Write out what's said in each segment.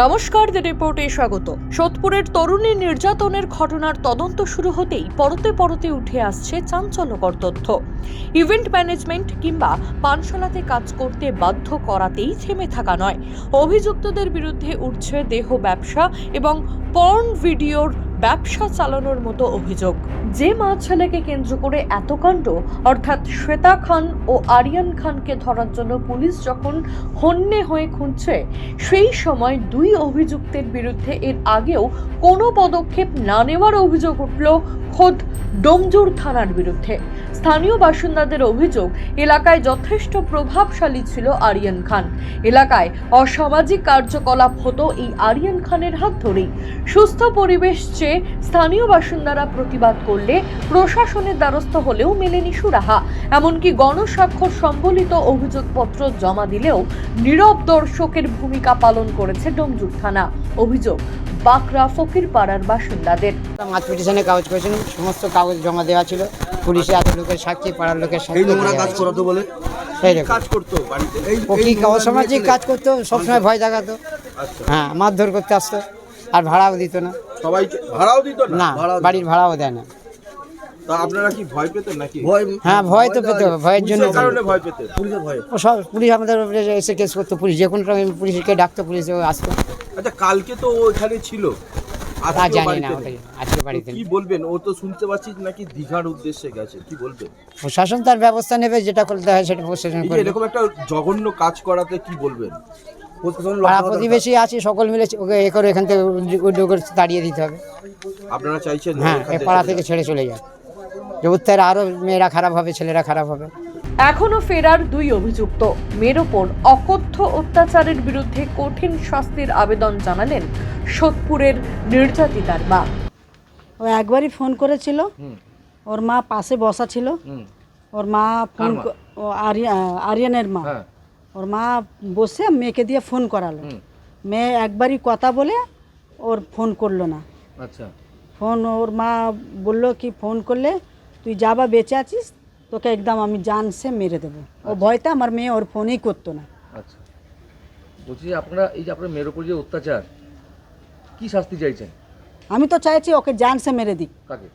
নমস্কার, দ্য রিপোর্টে স্বাগত। সোদপুরের তরুণী নির্যাতনের ঘটনার তদন্ত শুরু হতেই পরতে পরতে উঠে আসছে চাঞ্চল্যকর তথ্য। ইভেন্ট ম্যানেজমেন্ট কিংবা পানশালাতে কাজ করতে বাধ্য করাতেই থেমে থাকা নয়। অভিযুক্তদের বিরুদ্ধে উঠছে দেহ ব্যবসা এবং পর্ন ভিডিওর ব্যবসা চালানোর মতো অভিযোগ। যে মা ছেলেকে কেন্দ্র করে এত কাণ্ড, অর্থাৎ শ্বেতা খান ও আরিয়ান খানকে ধরার জন্য পুলিশ যখন হন্যে হয়ে খুঁজছে, সেই সময় দুই অভিযুক্তের বিরুদ্ধে এর আগেও কোনো পদক্ষেপ না নেওয়ার অভিযোগ উঠল খোদ ডোমজুর থানার বিরুদ্ধে। স্থানীয় বাসিন্দাদের অভিযোগ, এলাকায় যথেষ্ট প্রভাবশালী ছিল আরিয়ান খান। এলাকায় অসামাজিক কার্যকলাপ হতো এই আরিয়ান খানের হাত ধরেই। সুস্থ পরিবেশ চেয়ে স্থানীয় বাসিন্দারা প্রতিবাদ করলে প্রশাসনের দ্বারস্থ হলেও মেলেনি সুরাহা। এমনকি গণস্বাক্ষর সম্বলিত অভিযোগপত্র জমা দিলেও নীরব দর্শকের ভূমিকা পালন করেছে ডোমজুর থানা। অভিযোগ বাকরা ফকির পাড়ার বাসিন্দাদের। মাছ পিটিশনে কাগজ করেছেন সমস্ত কাগজ জমা দেওয়া ছিল। পুলিশে এত লোকের সাক্ষী পাড়ার লোকের সাক্ষী কাজ করাতো বলে। কাজ করতো বাড়িতে? এই ও কি অসামাজিক কাজ করতো সবসময় ভয় দেখাতো। আচ্ছা। হ্যাঁ মারধর করতে আসতো আর ভাড়াও দিত না। সবাইকে ভাড়াও দিত না? না বাড়ির ভাড়াও দেয় না। তা আপনারা কি ভয় পেতেন নাকি? ভয় হ্যাঁ ভয় তো পেতো ভয়ের জন্য কারণে ভয় পেতেন। পুলিশের ভয় সব পুলিশ আমাদের এসে কেস করতো পুলিশ যে কোনো পুলিশকে ডাকতো পুলিশ আসতো। আচ্ছা কালকে তো ওখানে ছিল। তা জানি না ওটাই আজকে বাড়িতে কি বলবেন? ও তো শুনতে পাচ্ছি নাকি দীঘার উদ্দেশ্যে গেছে কি বলবেন? প্রশাসন তার ব্যবস্থা নেবে যেটা করতে হয় সেটা প্রশাসন করবে। এরকম একটা জঘন্য কাজ করাতে কি বলবেন? পাড়া প্রতিবেশী আছি সকল মিলে ওকে এ করে এখান থেকে উদ্যোগ দিতে হবে। আপনারা চাইছেন হ্যাঁ পাড়া থেকে ছেড়ে চলে যায় যে উত্তরে আরও মেয়েরা খারাপ হবে ছেলেরা খারাপ হবে। এখনও ফেরার দুই অভিযুক্ত। মেয়ের ওপর অকথ্য অত্যাচারের বিরুদ্ধে কঠিন শাস্তির আবেদন জানালেন সোদপুরের নির্যাতিতার মা। ও একবারই ফোন করেছিল। ওর মা পাশে বসা ছিল। ওর মা ফোন আরিয়ানের মা। হ্যাঁ। ওর মা বসে মেয়েকে দিয়ে ফোন করালো। মেয়ে একবারই কথা বলে ওর ফোন করল না। আচ্ছা। ফোন ওর মা বলল কি ফোন করলে তুই যাবা বেঁচে আছিস তোকে একদম আমি জান সে মেরে দেবো। ও ভয়তে আমার মেয়ে ওর ফোনই করতো না। আচ্ছা। বলছি যে আপনারা এই যে আপনার মেয়ের উপর যে অত্যাচার কি শাস্তি চাইছেন? আমি তো চাইছি ওকে জান সে মেরে দিক। কাকে?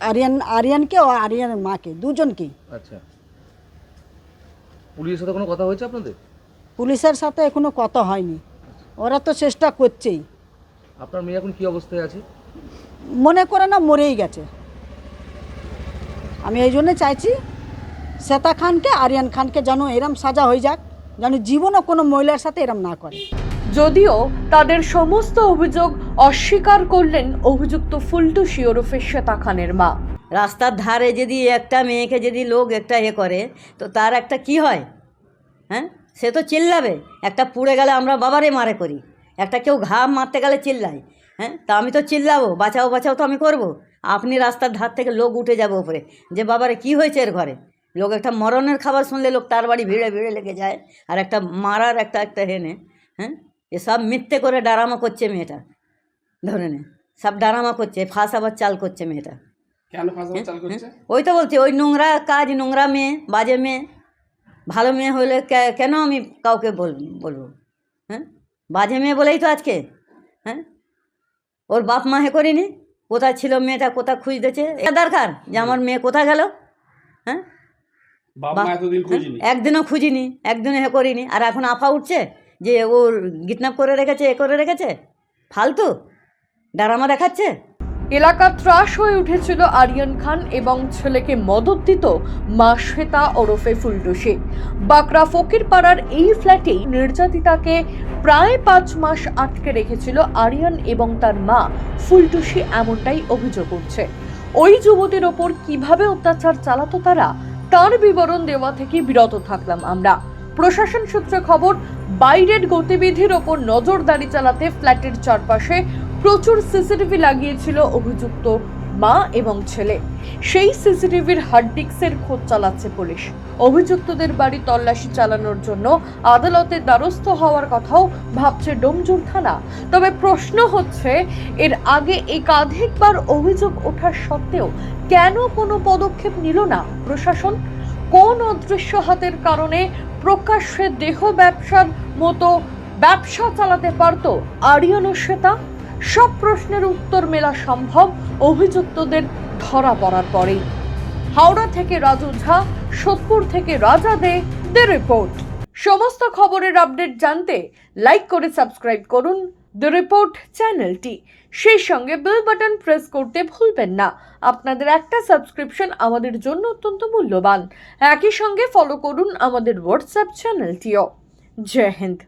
আরিয়ান আরিয়ানকে ও আরিয়ানের মাকে দুজনকেই আচ্ছা। পুলিশের সাথে কোনো কথা হয়েছে আপনাদের? পুলিশের সাথে এখনও কথা হয়নি। ওরা তো চেষ্টা করছেই। আপনার মেয়ে এখন কি অবস্থায় আছে? মনে করে না মরেই গেছে। আমি এই জন্য চাইছি শ্বেতা খানকে আরিয়ান খানকে যেন এরম সাজা হয়ে যাক যেন জীবনও কোনো মহিলার সাথে এরম না করে। যদিও তাদের সমস্ত অভিযোগ অস্বীকার করলেন অভিযুক্ত ফুলটুসি ওরফে শ্বেতা খানের মা। রাস্তার ধারে যদি একটা মেয়েকে যদি লোক একটা এ করে তো তার একটা কি হয়? হ্যাঁ? সে তো চিল্লাবে। একটা পুড়ে গেলে আমরা বাবারে মারে করি। একটা কেউ ঘা মারতে গেলে চিল্লাই হ্যাঁ? তা আমি তো চিল্লাবো বাঁচাও বাঁচাও তো আমি করব। আপনি রাস্তার ধার থেকে লোক উঠে যাবে উপরে যে বাবারে কি হয়েছে এর ঘরে? লোক একটা মরণের খাবার শুনলে লোক তার বাড়ি ভিড়ে ভিড়ে লেগে যায়। আর একটা মারার একটা একটা হেনে হ্যাঁ? এসব মিথ্যে করে ডারামা করছে মেয়েটা। ধরে নে সব ডারামা করছে ফাঁস আবার চাল করছে মেয়েটা। হ্যাঁ? ওই তো বলছি ওই নোংরা কাজ নোংরা মেয়ে বাজে মেয়ে। ভালো মেয়ে হলে কেন আমি কাউকে বল বলব? হ্যাঁ? বাজে মেয়ে বলেই তো আজকে হ্যাঁ? ওর বাপ মা হে করিনি? কোথায় ছিল মেয়েটা কোথায় খুঁজতেছে এটা দরকার যে আমার মেয়ে কোথায় গেল? হ্যাঁ হ্যাঁ? একদিনও খুঁজিনি একদিনও হে করিনি। আর এখন আফা উঠছে যে ওর গিটনাপ করে রেখেছে এ করে রেখেছে? ফালতু। ডারামা দেখাচ্ছে। এলাকা ত্রাস হয়ে উঠেছিল আরিয়ান খান এবং ছেলেকে মদত দিত মা শ্বেতা ওরফে ফুলটুসি বাকরা ফকির পাড়ার এই ফ্ল্যাটেই নির্যাতিতাকে প্রায় পাঁচ মাস আটকে রেখেছিল আরিয়ান এবং তার মা ফুলটুসি এমনটাই অভিযোগ উঠছে। ওই যুবতীর ওপর কীভাবে অত্যাচার চালাতো তারা তার বিবরণ দেওয়া থেকে বিরত থাকলাম আমরা। প্রশাসন সূত্রে খবর, বাইরের গতিবিধির ওপর নজরদারি চালাতে ফ্ল্যাটের চারপাশে প্রচুর সিসিটিভি লাগিয়েছিল অভিযুক্ত মা এবং ছেলে। সেই সিসিটিভির হার্ড ডিস্কের খোঁজ চালাচ্ছে পুলিশ। অভিযুক্তদের বাড়ি তল্লাশি চালানোর জন্য আদালতের দ্বারস্থ হওয়ার কথাও ভাবছে ডোমজুর থানা। তবে প্রশ্ন হচ্ছে, এর আগে একাধিকবার অভিযোগ ওঠার সত্ত্বেও কেন কোনো পদক্ষেপ নিল না প্রশাসন? কোন অদৃশ্য হাতের কারণে প্রকাশ্যে দেহ ব্যবসার মতো ব্যবসা চালাতে পারত আরিয়ান শ্বেতা? সব প্রশ্নের উত্তর মেলা সম্ভব অভিযুক্তদের ধরা পড়ার পরেই। হাওড়া থেকে রাজু ঝা, সোদপুর থেকে রাজা দে দ্য রিপোর্ট। সমস্ত খবরের আপডেট জানতে লাইক করে সাবস্ক্রাইব করুন দ্য রিপোর্ট চ্যানেলটি। সেই সঙ্গে বেল বাটন প্রেস করতে ভুলবেন না। আপনাদের একটা সাবস্ক্রিপশন আমাদের জন্য অত্যন্ত মূল্যবান। একই সঙ্গে ফলো করুন আমাদের হোয়াটসঅ্যাপ চ্যানেলটিও। জয় হিন্দ।